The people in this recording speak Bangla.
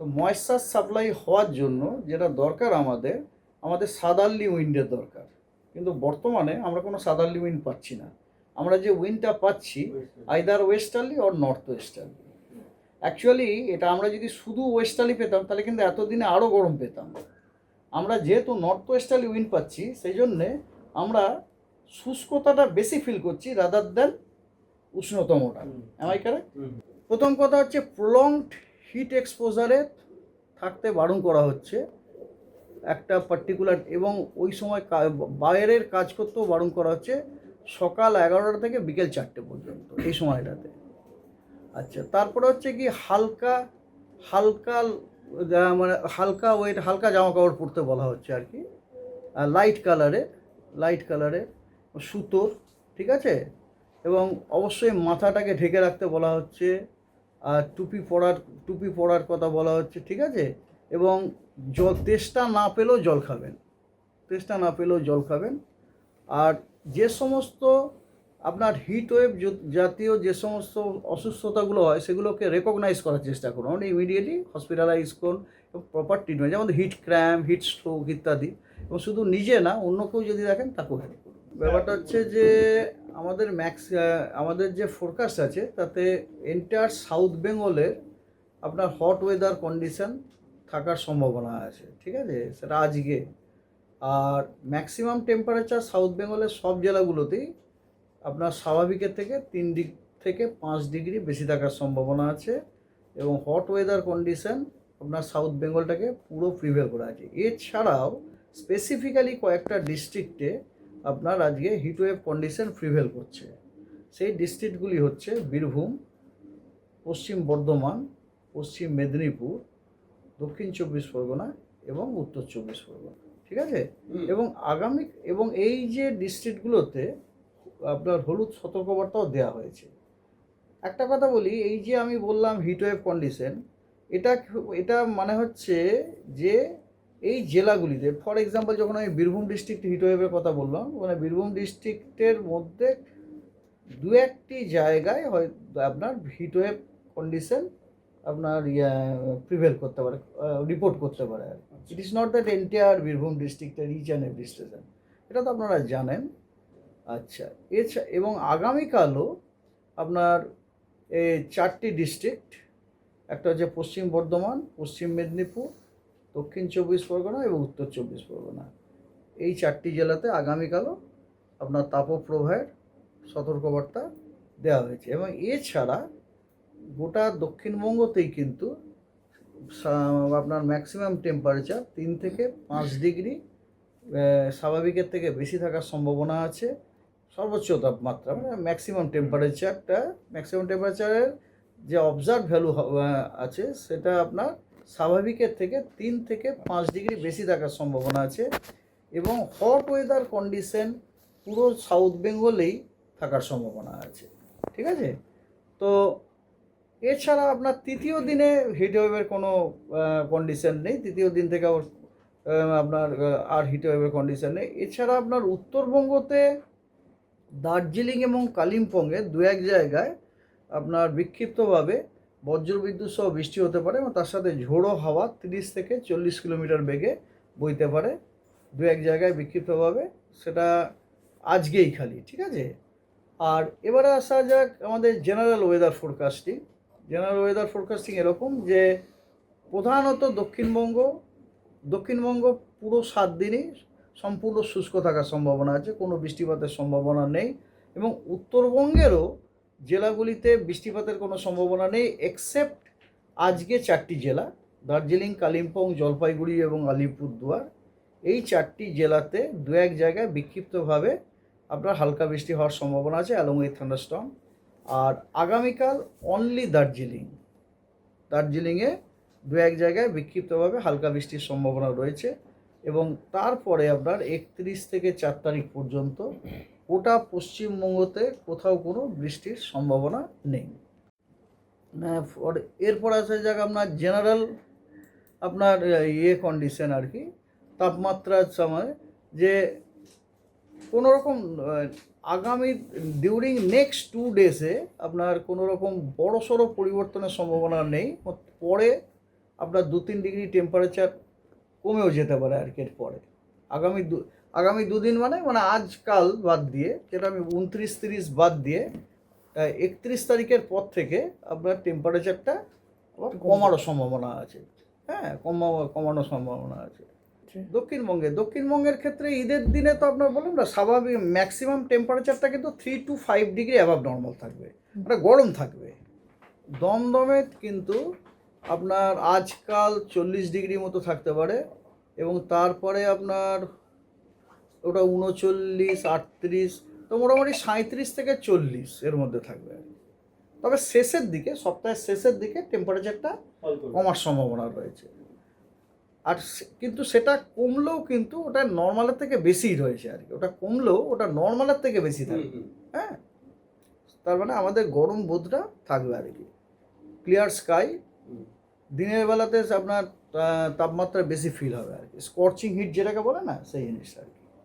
তো ময়েশ্চার সাপ্লাই হওয়ার জন্য যেটা দরকার আমাদের আমাদের সাদারলি উইন্ডের দরকার। কিন্তু বর্তমানে আমরা কোনো সাদারলি উইন্ড পাচ্ছি না। আমরা যে উইন্ডটা পাচ্ছি either westerly or north westerly actually এটা আমরা যদি শুধু ওয়েস্টার্লি পেতাম তাহলে কিন্তু এতদিনে আরও গরম পেতাম। আমরা যেহেতু নর্থ ওয়েস্টার্লি উইন্ড পাচ্ছি সেই জন্যে আমরা শুষ্কতাটা বেশি ফিল করছি রাদার দেন উষ্ণতমটা আমাই কারেক্ট প্রথম কথা হচ্ছে প্রলংড হিট এক্সপোজারে থাকতে বারণ করা হচ্ছে। একটা পার্টিকুলার এবং ওই সময় বাইরের কাজ করতেও বারণ করা হচ্ছে সকাল এগারোটা থেকে বিকেল চারটে পর্যন্ত এই সময়টাতে। আচ্ছা তারপরে হচ্ছে কি হালকা হালকা মানে হালকা ওয়েট হালকা জামা কাপড় পরতে বলা হচ্ছে আর কি। লাইট কালারে লাইট কালারে সুতোর ঠিক আছে? এবং অবশ্যই মাথাটাকে ঢেকে রাখতে বলা হচ্ছে। টুপি পরার টুপি পরার কথা বলা হচ্ছে, ঠিক আছে? এবং জল, তেষ্টা না পেলেও জল খাবেন। তেষ্টা না পেলেও জল খাবেন। আর যে সমস্ত আপনার হিট ওয়েভ জাতীয় যে সমস্ত অসুস্থতাগুলো হয়, সেগুলোকে রেকগনাইজ করার চেষ্টা করুন। ইমিডিয়েটলি হসপিটালাইজ করুন এবং প্রপার ট্রিটমেন্ট যেমন হিট ক্র্যাম্প হিট স্ট্রোক ইত্যাদি। এবং শুধু নিজে না, অন্য কেউ যদি দেখেন, তাকেও হেল্প করুন। ব্যাপারটা হচ্ছে যে আমাদের ম্যাক্স আমাদের যে ফোরকাস্ট আছে, তাতে এন্টায়ার সাউথ বেঙ্গলের আপনার হট ওয়েদার কন্ডিশন থাকার সম্ভাবনা আছে, ঠিক আছে? সেটা আজকে। আর ম্যাক্সিমাম টেম্পারেচার সাউথ বেঙ্গলের সব জেলাগুলোতেই আপনার স্বাভাবিকের থেকে তিন দিক থেকে পাঁচ ডিগ্রি বেশি থাকার সম্ভাবনা আছে এবং হট ওয়েদার কন্ডিশন আপনার সাউথ বেঙ্গলটাকে পুরো প্রিভেল করা আছে। এছাড়াও স্পেসিফিক্যালি কয়েকটা ডিস্ট্রিক্টে আপনার আজকে হিটওয়েভ কন্ডিশন প্রিভেল করছে। সেই ডিস্ট্রিক্টগুলি হচ্ছে বীরভূম পশ্চিম বর্ধমান পশ্চিম মেদিনীপুর দক্ষিণ চব্বিশ পরগনা এবং উত্তর চব্বিশ পরগনা ঠিক আছে? এবং আগামী এবং এই যে ডিস্ট্রিক্টগুলোতে আপনার হলুদ সতর্কবার্তাও দেওয়া হয়েছে। একটা কথা বলি এই যে আমি বললাম হিটওয়েভ কন্ডিশন এটা এটা মানে হচ্ছে যে এই জেলাগুলিতে ফর এক্সাম্পল যখন আমি বীরভূম ডিস্ট্রিক্ট হিটওয়েভের কথা বললাম মানে বীরভূম ডিস্ট্রিক্টের মধ্যে দু একটি জায়গায় হয় আপনার হিটওয়েভ কন্ডিশন আপনার প্রিভেল করতে পারে রিপোর্ট করতে পারে আর it is not that entire Birbhum ডিস্ট্রিক্টের ইচ অ্যান্ড এভরি স্টেশন এটা তো আপনারা জানেন। আচ্ছা এছাড়া এবং আগামীকালও আপনার এই চারটি ডিস্ট্রিক্ট একটা হচ্ছে পশ্চিম বর্ধমান পশ্চিম মেদিনীপুর দক্ষিণ চব্বিশ পরগনা এবং উত্তর চব্বিশ পরগনা। এই চারটি জেলাতে আগামীকালও আপনার তাপপ্রবাহের সতর্কবার্তা দেওয়া হয়েছে এবং এছাড়া গোটা দক্ষিণবঙ্গতেই কিন্তু আপনার ম্যাক্সিমাম টেম্পারেচার তিন থেকে পাঁচ ডিগ্রি স্বাভাবিকের থেকে বেশি থাকার সম্ভাবনা আছে। সর্বোচ্চ তাপমাত্রা মানে ম্যাক্সিমাম টেম্পারেচারটা ম্যাক্সিমাম টেম্পারেচারের যে অবজার্ভ ভ্যালু আছে, সেটা আপনার স্বাভাবিকের থেকে তিন থেকে পাঁচ ডিগ্রি বেশি থাকার সম্ভাবনা আছে এবং হট ওয়েদার কন্ডিশন পুরো সাউথ বেঙ্গলেই থাকার সম্ভাবনা আছে, ঠিক আছে? তো এছাড়া আপনার তৃতীয় দিনে হিটওয়েভের কোনো কন্ডিশন নেই, তৃতীয় দিন থেকে আপনার আর হিটওয়েভের কন্ডিশন নেই। এছাড়া আপনার উত্তরবঙ্গতে দার্জিলিং এবং কালিম্পংয়ে দু এক জায়গায় আপনার বিক্ষিপ্তভাবে বজ্রবিদ্যুৎ সহ বৃষ্টি হতে পারে এবং তার সাথে ঝোড়ো হাওয়া তিরিশ থেকে চল্লিশ কিলোমিটার বেগে বইতে পারে। দু এক জায়গায় বিক্ষিপ্তভাবে। সেটা আজকেই খালি, ঠিক আছে? আর এবারে আসা যাক আমাদের general weather forecasting general weather forecasting এরকম যে প্রধানত দক্ষিণবঙ্গ দক্ষিণবঙ্গ পুরো সাত দিনই সম্পূর্ণ শুষ্ক থাকার সম্ভাবনা আছে, কোনো বৃষ্টিপাতের সম্ভাবনা নেই এবং উত্তরবঙ্গেরও জেলাগুলিতে বৃষ্টিপাতের কোনো সম্ভাবনা নেই এক্সেপ্ট আজকে চারটি জেলা, দার্জিলিং, কালিম্পং, জলপাইগুড়ি এবং আলিপুরদুয়ার। এই চারটি জেলাতে দু এক জায়গায় বিক্ষিপ্তভাবে আপনার হালকা বৃষ্টি হওয়ার সম্ভাবনা আছে অ্যালং উইথ থান্ডারস্টর্ম আর আগামীকাল অনলি দার্জিলিং। দার্জিলিংয়ে দু এক জায়গায় বিক্ষিপ্তভাবে হালকা বৃষ্টির সম্ভাবনা রয়েছে এবং তারপরে আপনার একত্রিশ থেকে চার তারিখ পর্যন্ত গোটা পশ্চিমবঙ্গতে কোথাও কোনো বৃষ্টির সম্ভাবনা নেই। এরপর আসা যাক আপনার জেনারেল আপনার ইয়ে কন্ডিশন আর কি, তাপমাত্রার সময়, যে কোনো রকম আগামী ডিউরিং নেক্সট টু ডেসে আপনার কোনো রকম বড় সড়ো পরিবর্তনের সম্ভাবনা নেই, পরে আপনার দু তিন ডিগ্রি টেম্পারেচার কমেও যেতে পারে আর কি এর পরে আগামী দু আগামী দুদিন মানে মানে আজকাল বাদ দিয়ে যেটা আমি উনত্রিশ তিরিশ বাদ দিয়ে একত্রিশ তারিখের পর থেকে আপনার টেম্পারেচারটা আবার কমারও সম্ভাবনা আছে। হ্যাঁ কমা কমানোর সম্ভাবনা আছে। দক্ষিণবঙ্গে দক্ষিণবঙ্গের ক্ষেত্রে ঈদের দিনে তো আপনার বলুন না স্বাভাবিক ম্যাক্সিমাম টেম্পারেচারটা কিন্তু three two five degree above normal থাকবে। মানে গরম থাকবে। দমদমে কিন্তু আপনার আজকাল চল্লিশ ডিগ্রি মতো থাকতে পারে এবং তারপরে আপনার ওটা উনচল্লিশ আটত্রিশ তো মোটামুটি সাঁত্রিশ থেকে চল্লিশ এর মধ্যে থাকবে আর কি। তবে শেষের দিকে সপ্তাহের শেষের দিকে টেম্পারেচারটা কমার সম্ভাবনা রয়েছে। আর কিন্তু সেটা কমলেও কিন্তু ওটা নর্মালের থেকে বেশি রয়েছে আর কি। ওটা কমলেও ওটা নর্মালের থেকে বেশি থাকবে। হ্যাঁ? তার মানে আমাদের গরম বোধটা থাকবে আর কি। ক্লিয়ার স্কাই দিনের বেলাতে আপনার তাপমাত্রা বেশি ফিল হবে আর কি। স্কর্চিং হিট যেটাকে বলে না সেই জিনিসটা আর কি।